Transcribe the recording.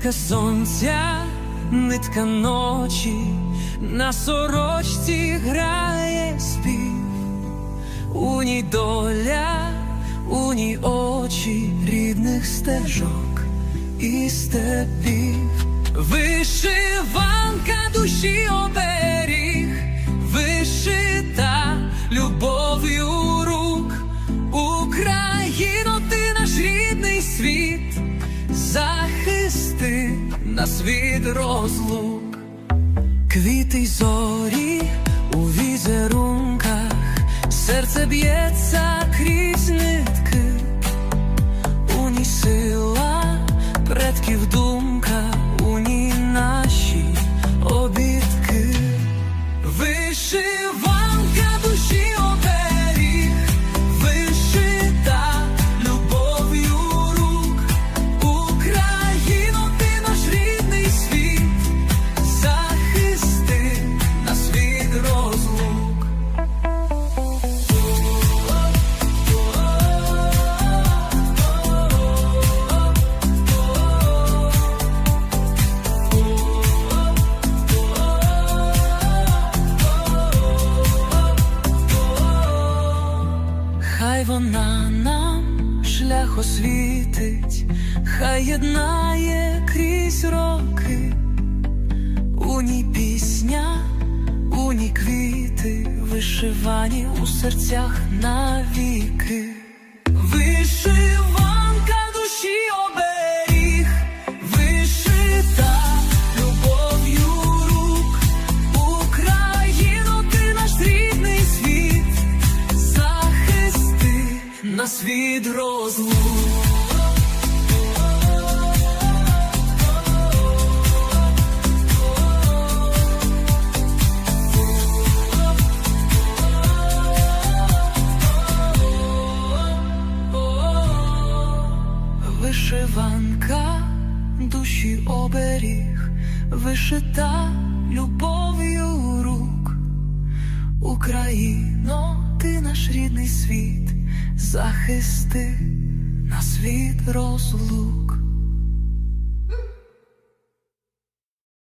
Нитка сонця, нитка ночі, на сорочці грає спів, у ній доля, у ній очі рідних стежок і степів, вишиванка душі оберіг, захисти світ розлук, квіти зорі у візерунках, серце б'ється Хай вона нам шлях освітить, хай єднає крізь роки, у ній пісня, у ній квіти, вишивані у серцях навіки. Вишиванка нас від розлук. Вишиванка душі оберіг, вишита любов'ю рук. Україно, ти наш рідний світ, захисти на світ розлук.